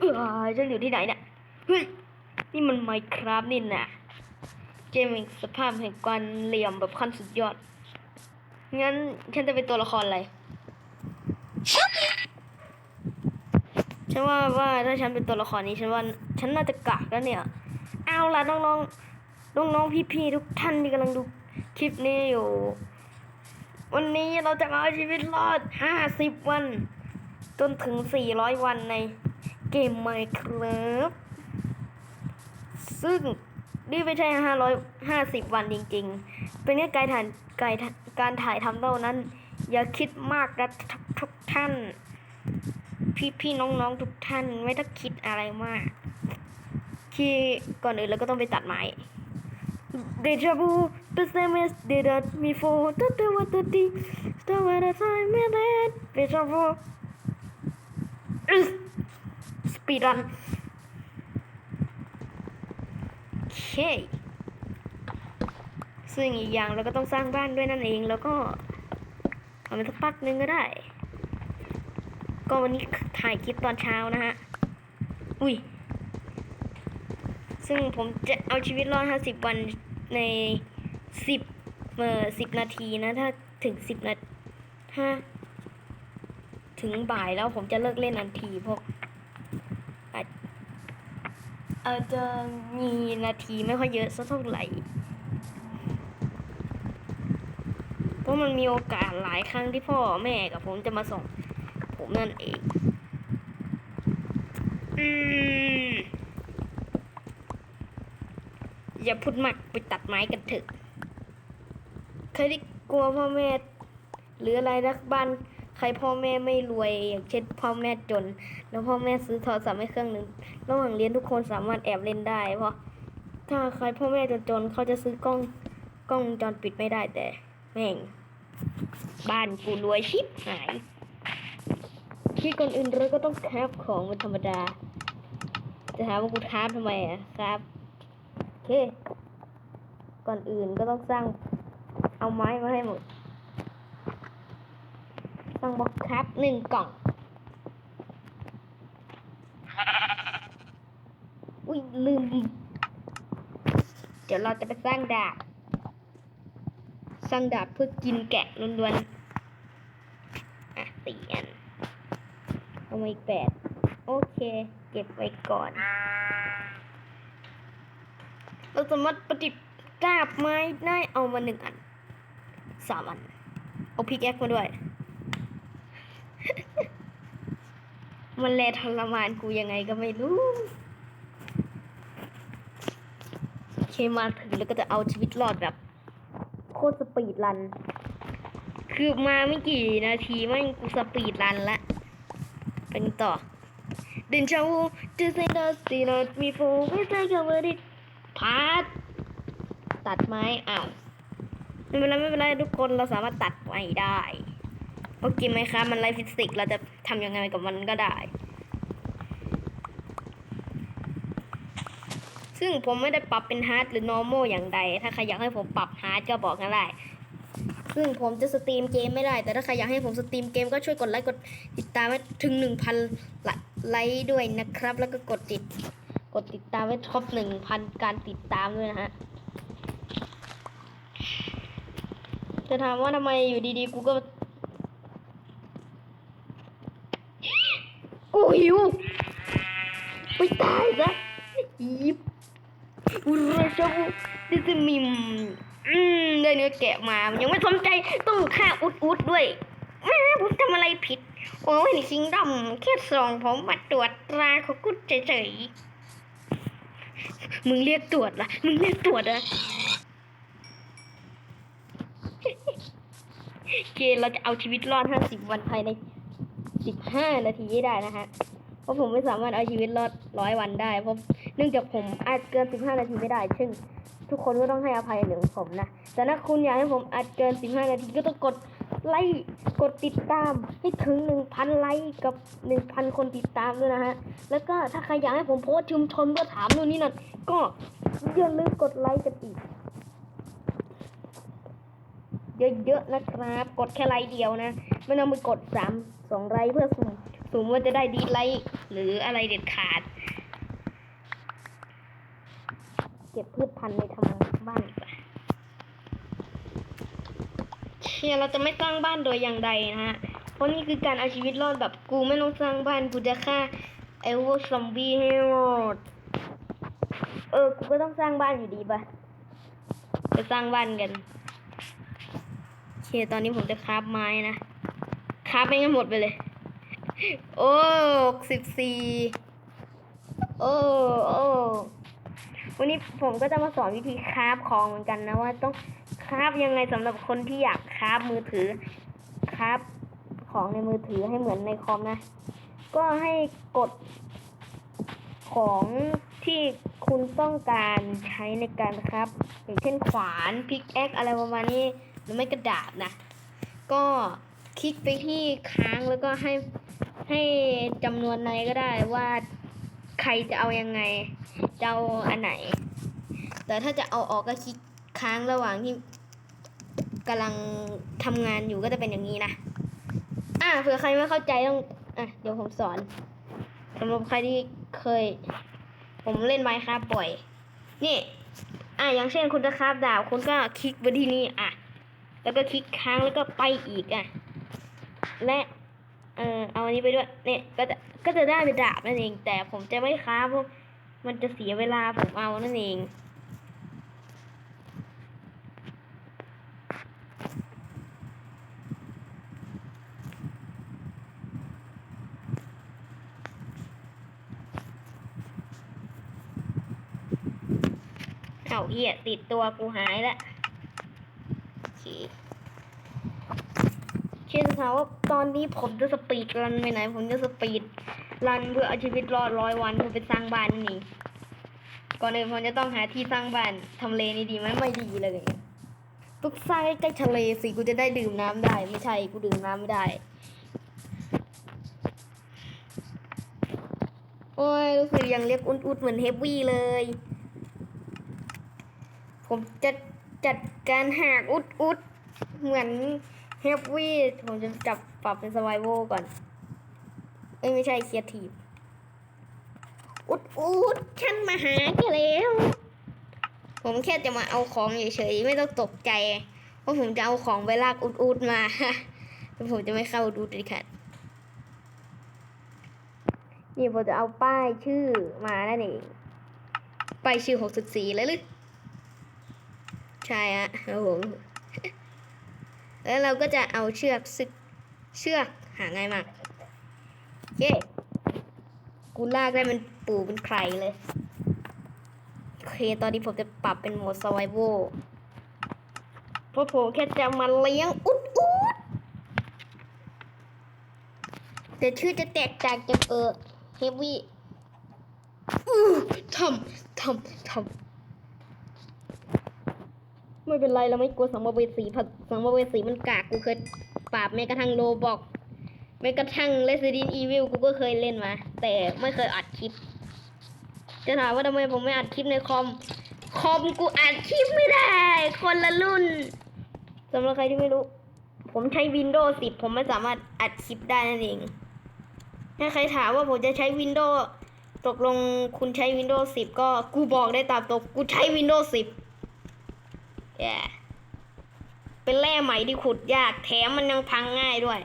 เออฉันอยู่ที่ไหนเนี่ยเฮ้ยนี่มันไมค์ครับนี่นะเกมแห่งสภาพแห่งการเหลี่ยมแบบขั้นสุดยอด งั้นฉันจะเป็นตัวละครอะไรฉันว่าว่าถ้าฉันเป็นตัวละครนี้ฉันว่าฉันน่าจะกากแล้วเนี่ย เอาล่ะน้องๆน้องๆพี่ๆทุกท่านที่กำลังดูคลิปนี้อยู่ วันนี้เราจะเอาชีวิตรอด 50 วัน จนถึง 400 วันใน เกม Minecraft ซึ่งนี่ไม่ใช่ 550 วันจริงๆ เป็นแค่การถ่ายการการถ่ายทำเท่านั้น อย่าคิดมากนะทุกท่าน พี่พี่น้องๆ ทุกท่านไม่ต้องคิดอะไรมาก ที่ก่อนอื่นเราก็ต้องไปตัดไม้ Deja vu, the same as did it before. The the what the the, the what the time and that. Deja vu. ส ปีดรันโอเคซึ่งอีกอย่างเราก็ต้องสร้างบ้านด้วยนั่นเองแล้วก็ทำไปสักพักนึงก็ได้ ก็วันนี้ถ่ายคลิปตอนเช้านะฮะ อุ้ย ซึ่งผมจะเอาชีวิตรอด 50 วันใน 10เอ่อ10 นาทีนะ ถ้าถึง 10 นาทีถ้าถึงบ่ายแล้วผมจะเลิกเล่นทันทีเพราะ อาจจะมีนาทีไม่ค่อยเยอะสักเท่าไหร่เพราะมันมีโอกาสหลายครั้งที่พ่อแม่กับผมจะมาส่ง ผมนั่นเอง อืม อย่าพูดมากไปตัดไม้กันเถอะ เคยได้กลัวพ่อแม่หรืออะไรนะบ้าน ใครพ่อแม่ไม่รวยอย่างเช่นพ่อแม่จน แล้วพ่อแม่ซื้อโทรศัพท์ให้เครื่องหนึ่งระหว่างเรียนทุกคนสามารถแอบเล่นได้ เพราะถ้าใครพ่อแม่จนๆเขาจะซื้อกล้องกล้องวงจรปิดไม่ได้แต่ แม่ง บ้านกูรวยชิบหายที่ก่อนอื่นเราก็ต้องคราฟของเป็นธรรมดา จะถามว่ากูคราฟทำไมอะครับโอเค ก่อนอื่นก็ต้องสร้างเอาไม้มาให้หมด สร้างบล็อกครับหนึ่งกล่อง อุ้ยลืมอีกเดี๋ยวเราจะไปสร้างดาบ สร้างดาบเพื่อกินแกะล้วนๆ อะสี่อันเอามาอีกแปดโอเค เก็บไว้ก่อน เราสามารถประดิษฐ์ดาบไม้ได้เอามาหนึ่งอันสามอัน เอาพิกแอคมาด้วย มันแลทรมานกูยังไงก็ไม่รู้เคมาถึงแล้วก็จะเอาชีวิตรอดแบบโคตรสปีดรัน คือมาไม่กี่นาทีแม่งกูสปีดรันละเป็นต่อดินชาวูเซนเดอร์ซีนอตมีโฟไม่ใช่กับเวอร์ดิพาร์ตัดไม้อ้าวไม่เป็นไรไม่เป็นไรทุกคนเราสามารถตัดไม้ได้ พราะกินไหมครับมันไร้ฟิสิกส์เราจะทำยังไงกับมันก็ได้ ซึ่งผมไม่ได้ปรับเป็นฮาร์ดหรือ normal อย่างใด ถ้าใครอยากให้ผมปรับฮาร์ดก็บอกกันได้ ซึ่งผมจะสตรีมเกมไม่ได้ แต่ถ้าใครอยากให้ผมสตรีมเกมก็ช่วยกดไลค์กดติดตามไว้ถึง 1,000 ไลค์ด้วยนะครับ แล้วก็กดติด กดติดตามไว้ครบ1,000 การติดตามด้วยนะฮะจะถามว่าทำไมอยู่ดีๆ กูก็ หิวไปตายซะยิบอุรชบุดิสมิมอืมได้เนื้อแกะมายังไม่สนใจต้องฆ่าอุดอุดด้วยแม่ผมทำอะไรผิด โอ้ยนี่คิงดำแค่ส่งผมมาตรวจตราของกุดเฉยๆมึงเรียกตรวจละมึงเรียกตรวจอะโอเคเราจะเอาชีวิตรอด50วันภายใน 15นาทีได้นะฮะ เพราะผมไม่สามารถเอาชีวิตรอด100วันได้ เพราะเนื่องจากผมอาจเกิน15นาทีไม่ได้ ซึ่งทุกคนก็ต้องให้อภัยหนึ่งผมนะ แต่ถ้าคุณอยากให้ผมอัดเกิน15นาทีก็ต้องกดไลค์ กดติดตามให้ถึง1,000ไลค์กับ1,000คนติดตามด้วยนะฮะ แล้วก็ถ้าใครอยากให้ผมโพสชุมชนก็ถามนู่นนี่นั่น ก็อย่าลืมกดไลค์กันอีกเยอะๆนะครับ กดแค่ไลค์เดียวนะ ไม่ต้องไปกดสามสองไลค์เพื่อสุ่มสมมว่าจะได้ดีไลท์หรืออะไรเด็ดขาด เก็บพืชพันธุ์ในทำบ้านดีกว่าเชียเราจะไม่สร้างบ้านโดยอย่างใดนะฮะ เพราะนี่คือการเอาชีวิตรอดแบบกูไม่ต้องสร้างบ้านกูจะฆ่าไอ้พวกซอมบี้ให้หมด เออ กูก็ต้องสร้างบ้านอยู่ดีปะจะสร้างบ้านกันโอเคตอนนี้ผมจะคราฟไม้นะาฟไม่งั้นหมดไปเลย โอ้สิบสี่โอ้โอ้วันนี้ผมก็จะมาสอนวิธีคราฟของเหมือนกันนะว่าต้องคราฟยังไงสำหรับคนที่อยากคราฟมือถือคราฟของในมือถือให้เหมือนในคอมนะ ก็ให้กดของที่คุณต้องการใช้ในการครับ อย่างเช่นขวานพิกแอคอะไรประมาณนี้หรือไม่กระดาษนะ ก็ คลิกไปที่ค้างแล้วก็ให้ให้จำนวนไหนก็ได้ว่าใครจะเอายังไงจะเอาอันไหน แต่ถ้าจะเอาออกก็คลิกค้างระหว่างที่กำลังทำงานอยู่ก็จะเป็นอย่างนี้นะ อะเผื่อใครไม่เข้าใจต้อง อะ เดี๋ยวผมสอนสำหรับใครที่เคย ผมเล่นไมค์ครับบ่อย นี่ อะอย่างเช่นคุณจะคราบดาวคุณก็คลิกไปที่นี่อะ แล้วก็คลิกค้างแล้วก็ไปอีกอะ และเออเอาอันนี้ไปด้วยเนี่ยก็จะก็จะได้เป็นดาบนั่นเอง แต่ผมจะไม่ค้าเพราะมันจะเสียเวลาผมเอานั่นเองเอาเหี้ยติดตัวกูหายละโอเคเช่นถามว่า ตอนนี้ผมจะสปีดรันไปไหน ผมจะสปีดรันเพื่อเอาชีวิตรอดร้อยวันเพื่อไปสร้างบ้านนี่ก่อนอื่นผมจะต้องหาที่สร้างบ้านทำเลนี่ดีไหมไม่ดีเลยต้องสร้างใกล้ๆทะเลสิกูจะได้ดื่มน้ำได้ ไม่ใช่กูดื่มน้ำไม่ได้ โอ้ยรู้สึกยังเรียกอุดๆเหมือนเฮฟวี่เลย ผมจะจัดการหากอุดอุดเหมือน เฮฟวี่ผมจะจับปรับเป็นสไวโวก่อน เอ้ย ไม่ใช่เคียทีฟอุดอุดฉันมาหาแกแล้ว ผมแค่จะมาเอาของเฉยๆ ไม่ต้องตกใจ เพราะผมจะเอาของไปลากอุดอุดมาแล้วผมจะไม่เข้าดอุดเลยค่ะนี่ผมจะเอาป้ายชื่อมานั่นเองป้ายชื่อหกสิบสี่แล้วหรือใช่ฮะครับผม แล้วเราก็จะเอาเชือกซึกเชือกหาง่ายมากโอเคกูลากได้มันปูเป็นใครเลยโอเคตอนนี้ผมจะปรับเป็นโหมด s u r v i v a l เพราะผมแค่จะมาเลี้ยงอุดอุดแต่ชื่อจะแตกต่างจากเออเฮฟวี่ทำทำทำ ไม่เป็นไรเราไม่กลัวสังเวสีผัดสังเวสีมันกากกูเคยปราบแม้กระทั่งโลบอกแม้กระทั่ง Resident Evil กูก็เคยเล่นมา แต่ไม่เคยอัดคลิป จะถามว่าทำไมผมไม่อัดคลิปในคอม คอมกูอัดคลิปไม่ได้ คนละรุ่นสำหรับใครที่ไม่รู้ ผมใช้ Windows 10 ผมไม่สามารถอัดคลิปได้นั่นเอง ถ้าใครถามว่าผมจะใช้ Windows ตกลงคุณใช้ Windows 10 ก็กูบอกได้ตามตรงกูใช้ Windows 10 แย่เป็นแร่ใหม่ที่ขุดยาก แถมมันยังพังง่ายด้วย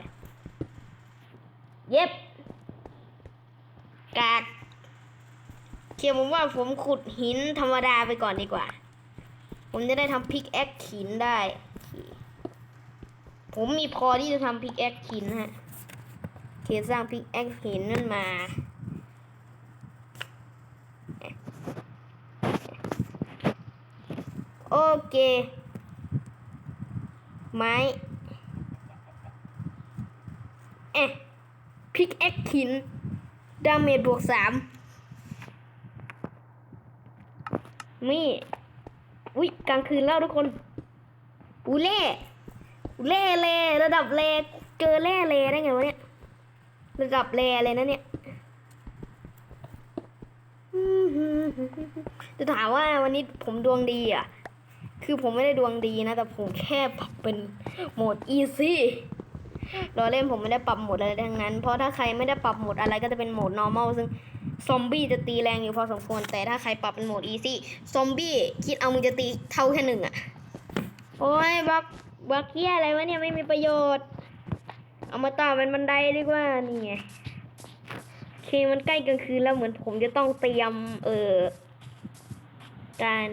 เย็บ กากเคียวผมว่าผมขุดหินธรรมดาไปก่อนดีกว่า ผมจะได้ทำพิกแอคหินได้ ผมมีพอที่จะทำพิกแอคหินฮะเคสร้างพิกแอคหินนั่นมา โอเค ไม้เอ๊ะพิกแอคหิน ดาเมจบวกสามมีอุ้ยกลางคืนแล้วทุกคนอูเล่อูเล่เลระดับเลเจอแร่เลได้ไงวะเนี่ย ระดับเลเลยนะเนี่ยจะถามว่าวันนี้ผมดวงดีอะ คือผมไม่ได้ดวงดีนะ แต่ผมแค่ปรับเป็นโหมด easy รอเล่นผมไม่ได้ปรับโหมดอะไรทั้งนั้น เพราะถ้าใครไม่ได้ปรับโหมดอะไรก็จะเป็นโหมด normal ซึ่งซอมบี้จะตีแรงอยู่พอสมควร แต่ถ้าใครปรับเป็นโหมด easy ซอมบี้คิดเอามึงจะตีเท่าแค่หนึ่งอะโอ้ยบักบักเกี้ยอะไรวะเนี่ยไม่มีประโยชน์ เอามาต่อเป็นบันไดดีกว่านี่ไงเคมันใกล้กลางคืนแล้วเหมือนผมจะต้องเตรียมเอ่อการ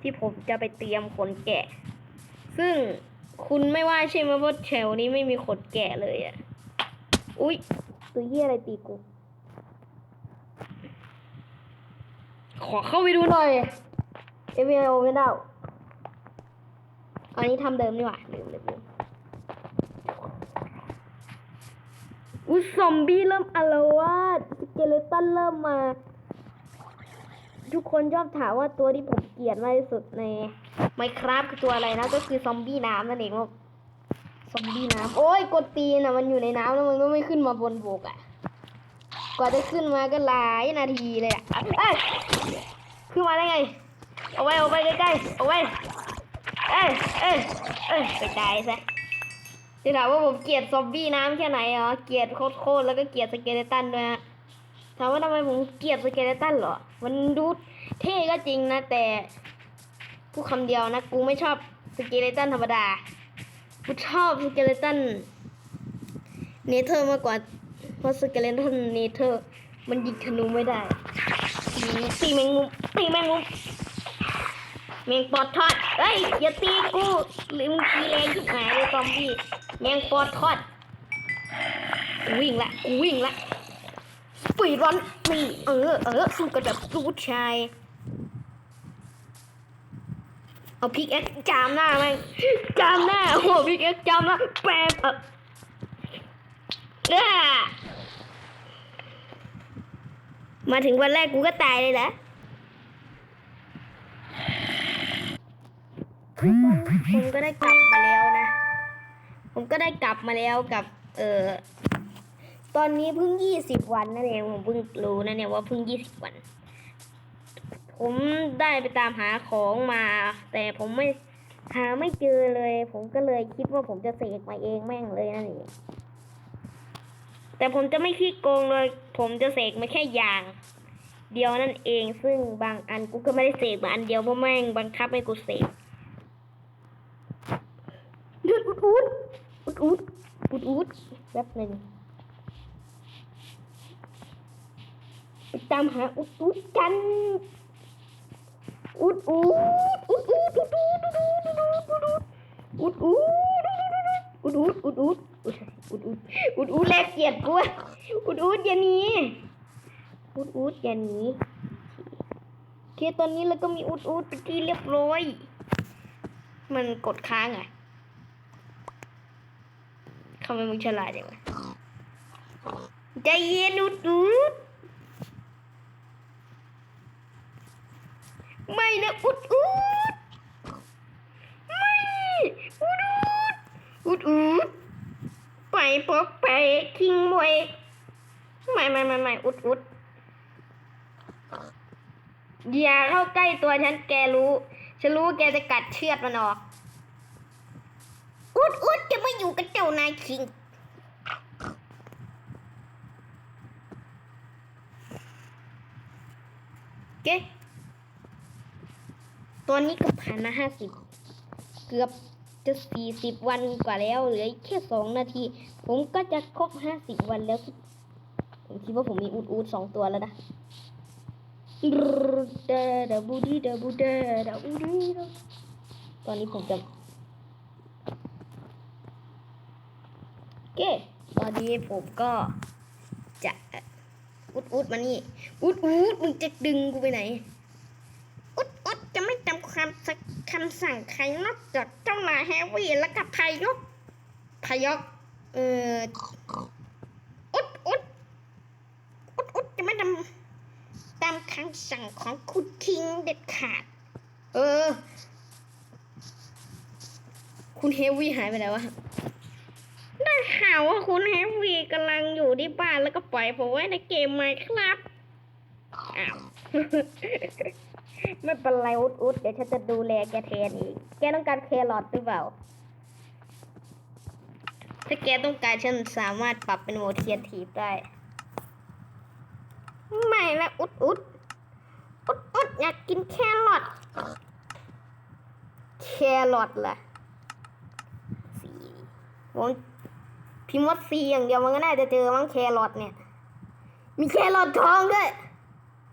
ที่ผมจะไปเตรียมขนแกะ ซึ่งคุณไม่ว่าใช่ไหมว่าแถวนี้ไม่มีขนแกะเลยอะอุ๊ย ตัวเหี้ยอะไรตีกู ขอเข้าไปดูหน่อย เอเอโอไม่ได้อันนี้ทำเดิมนี่หว่าลืมลืมลืมอุ้ยซอมบี้เริ่มอารวาสสเกเลตันเริ่มมา ทุกคนชอบถามว่าตัวที่ผมเกลียดมากที่สุดในไมครับคือตัวอะไรนะ ก็คือซอมบี้น้ำนั่นเองครับซอมบี้น้ำโอ้ยกดตีนอะมันอยู่ในน้ำแล้วมันก็ไม่ขึ้นมาบนบกอะ กว่าจะขึ้นมาก็หลายนาทีเลยอะเอ้ยขึ้นมาได้ไง เอาไว้เอาไว้ใกล้ๆเอาไว้เอ้ยเอ้ยเอ้ยไปตายซะจะถามว่าผมเกลียดซอมบี้น้ำแค่ไหนเหรอเกลียดโคตรๆแล้วก็เกลียดสเกเลตันด้วยฮะ ถามว่าทำไมผมเกลียดสเกเลตันเหรอ มันดูเท่ก็จริงนะ แต่พูดคำเดียวนะ กูไม่ชอบสเกเลตันธรรมดา กูชอบสเกเลตันเนเธอร์มากกว่า เพราะสเกเลตันเนเธอร์ มันยิงธนูไม่ได้ตีแมงมุมตีแมงมุมแมงปอดทอดเฮ้ย อย่าตีกูหรือมึงตีแรงที่หายเลยซอมบี้แมงปอดทอดกูวิ่งละกูวิ่งละ ปีดรันนี่เออเออสู้กันแบบลูกผู้ชาย เอาพิกเอ็กจามหน้าไหมจามหน้าโอ้โหพิกเอ็กจามหน้าแปมเออเอ้อมาถึงวันแรกกูก็ตายเลยแหละผมก็ได้กลับมาแล้วนะ ผมก็ได้กลับมาแล้วกับ เออ ตอนนี้เพิ่งยี่สิบวันนั่นเองผมเพิ่งรู้นะเนี่ยว่าเพิ่งยี่สิบวัน ผมได้ไปตามหาของมา แต่ผมไม่หาไม่เจอเลย ผมก็เลยคิดว่าผมจะเสกมาเองแม่งเลยนั่นเองแต่ผมจะไม่ขี้โกงเลย ผมจะเสกมาแค่อย่าง เดียวนั่นเอง ซึ่งบางอันกูก็ไม่ได้เสกมาอันเดียวเพราะแม่งบังคับให้กูเสกเดือดอุดอุดอุดอุดอุดอุดแป๊บหนึ่ง ไปตามหาอุดอุดกัน อุดอุดอุดอุดอุดอุดอุดอุดอุดอุดอุดอุดอุดอุดอุดอุดอุดอุดอุดแลกเกียรติกูอุดอุดอย่าหนีอุดอุดอย่าหนีโอเคตอนนี้เราก็มีอุดอุดเป็นที่เรียบร้อย มันกดค้างอะทำไมมึงฉลาดจังวะใจเย็นอุดอุด ไม่นะอุดอุดไม่อุดอุดอุดอุดไปพบไปคิงมวยไม่ไม่ไม่ไม่อุดอุดอย่าเข้าใกล้ตัวฉันแกรู้ฉันรู้ว่าแกจะกัดเชือดมันออก อุดอุดจะไม่อยู่กับเจ้านายคิงเก๊ ตอนนี้ก็ผ่านมาห้าสิบเกือบจะสี่สิบวันกว่าแล้วเหลือแค่สองนาที ผมก็จะครบห้าสิบวันแล้ว ผมคิดว่าผมมีอูดอูดสองตัวแล้วนะเดดบูดีเดบูเดดบูดีตอนนี้ผมจะโอเคตอนนี้ผมก็จะอุดอุดมานี่อุดอุดมึงจะดึงกูไปไหน อุดอุดจะไม่จำ คำสักคำสั่งใครนอกจากเจ้านายแฮร์วี่และกับพายกพายกเอ่ออุดอุดอุดอุดจะไม่ทำตามคำสั่งของคุณคิงเด็ดขาด เออ คุณเฮวี่หายไปแล้ววะได้ข่าวว่าคุณเฮวี่กำลังอยู่ที่บ้านแล้วก็ปล่อยผมไว้ในเกมไหมครับอ้าว ไม่เป็นไรอุดอุดเดี๋ยวฉันจะดูแลแกแทนอีก แกต้องการแครอทหรือเปล่า ถ้าแกต้องการฉันสามารถปรับเป็นโหมดเคียนทีฟได้ ไม่ละอุดอุดอุดอุดอยากกินแครอท แครอทล่ะสีวงพิมพ์ว่าสีอย่างเดียวมันก็น่าจะเจอมั้งแครอทเนี่ย มีแครอททองด้วย